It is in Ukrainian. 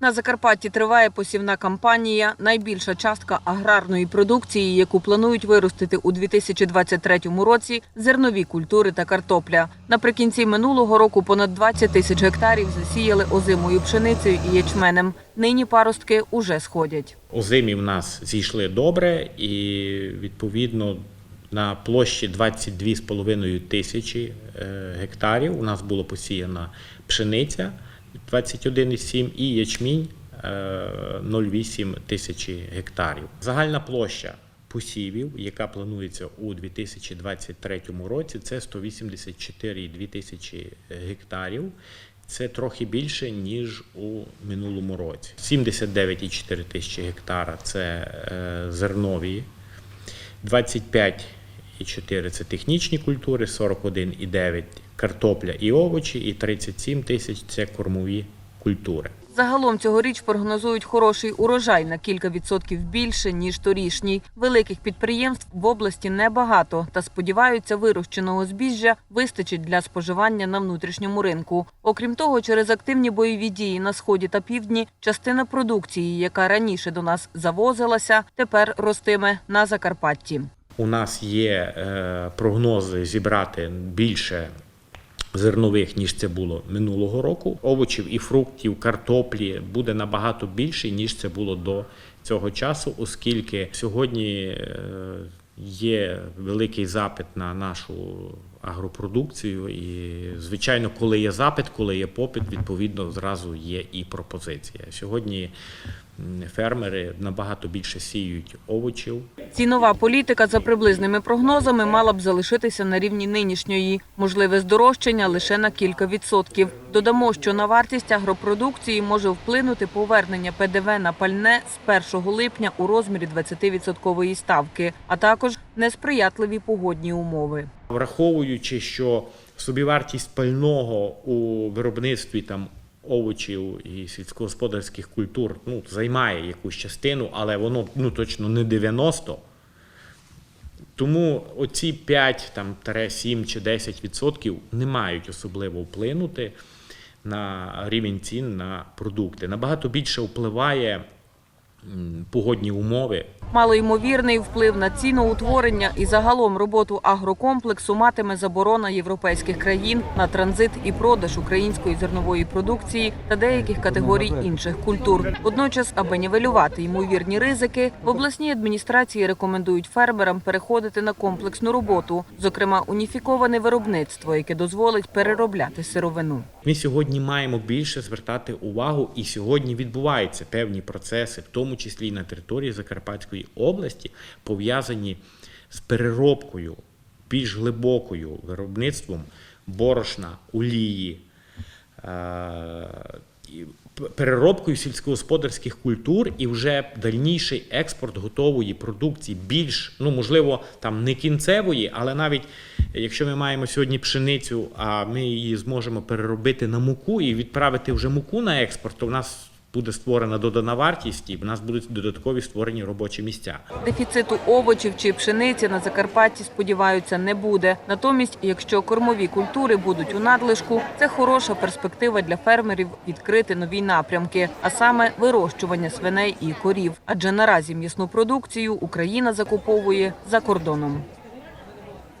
На Закарпатті триває посівна кампанія. Найбільша частка аграрної продукції, яку планують виростити у 2023 році, зернові культури та картопля. Наприкінці минулого року понад 20 тисяч гектарів засіяли озимою пшеницею і ячменем. Нині паростки уже сходять. Озимі в нас зійшли добре, і відповідно на площі 22,5 тисячі е, гектарів у нас було посіяна пшениця 21,7 і ячмінь е, 0,8 тисячі гектарів. Загальна площа посівів, яка планується у 2023 році, це 184,2 тисячі гектарів. Це трохи більше, ніж у минулому році. 79,4 тисячі гектара це е, зернові, 25,4 це технічні культури, 41,9 картопля і овочі, і 37 тисяч це кормові культури. Загалом цьогоріч прогнозують хороший урожай на кілька відсотків більше ніж торішній. Великих підприємств в області небагато та сподіваються, вирощеного збіжжя вистачить для споживання на внутрішньому ринку. Окрім того, через активні бойові дії на сході та півдні частина продукції, яка раніше до нас завозилася, тепер ростиме на Закарпатті. У нас є е, прогнози зібрати більше зернових, ніж це було минулого року. Овочів і фруктів, картоплі буде набагато більше, ніж це було до цього часу, оскільки сьогодні е, є великий запит на нашу агропродукцію. І, звичайно, коли є запит, коли є попит, відповідно зразу є і пропозиція. Сьогодні фермери набагато більше сіють овочів, Цінова політика за приблизними прогнозами мала б залишитися на рівні нинішньої. Можливе здорожчання лише на кілька відсотків. Додамо, що на вартість агропродукції може вплинути повернення ПДВ на пальне з 1 липня у розмірі 20% ставки, а також несприятливі погодні умови. Враховуючи, що собівартість пального у виробництві там овочів і сільськогосподарських культур ну, займає якусь частину, але воно ну, точно не 90. Тому оці 5, там, 7 чи 10 відсотків не мають особливо вплинути на рівень цін на продукти. Набагато більше впливає погодні умови, Малоймовірний вплив на ціноутворення і загалом роботу агрокомплексу матиме заборона європейських країн на транзит і продаж української зернової продукції та деяких категорій інших культур. Водночас, аби нівелювати ймовірні ризики, в обласній адміністрації рекомендують фермерам переходити на комплексну роботу, зокрема уніфіковане виробництво, яке дозволить переробляти сировину. Ми сьогодні маємо більше звертати увагу, і сьогодні відбуваються певні процеси, в тому числі і на території Закарпатської області, пов'язані з переробкою, більш глибокою виробництвом борошна, олії. е, Переробкою сільськогосподарських культур і вже дальніший експорт готової продукції, більш ну можливо, там не кінцевої, але навіть якщо ми маємо сьогодні пшеницю, а ми її зможемо переробити на муку і відправити вже муку на експорт, то в нас буде створена додана вартість, і в нас будуть додаткові створені робочі місця. Дефіциту овочів чи пшениці на Закарпатті сподіваються не буде. Натомість, якщо кормові культури будуть у надлишку, це хороша перспектива для фермерів відкрити нові напрямки, а саме вирощування свиней і корів. Адже наразі м'ясну продукцію Україна закуповує за кордоном.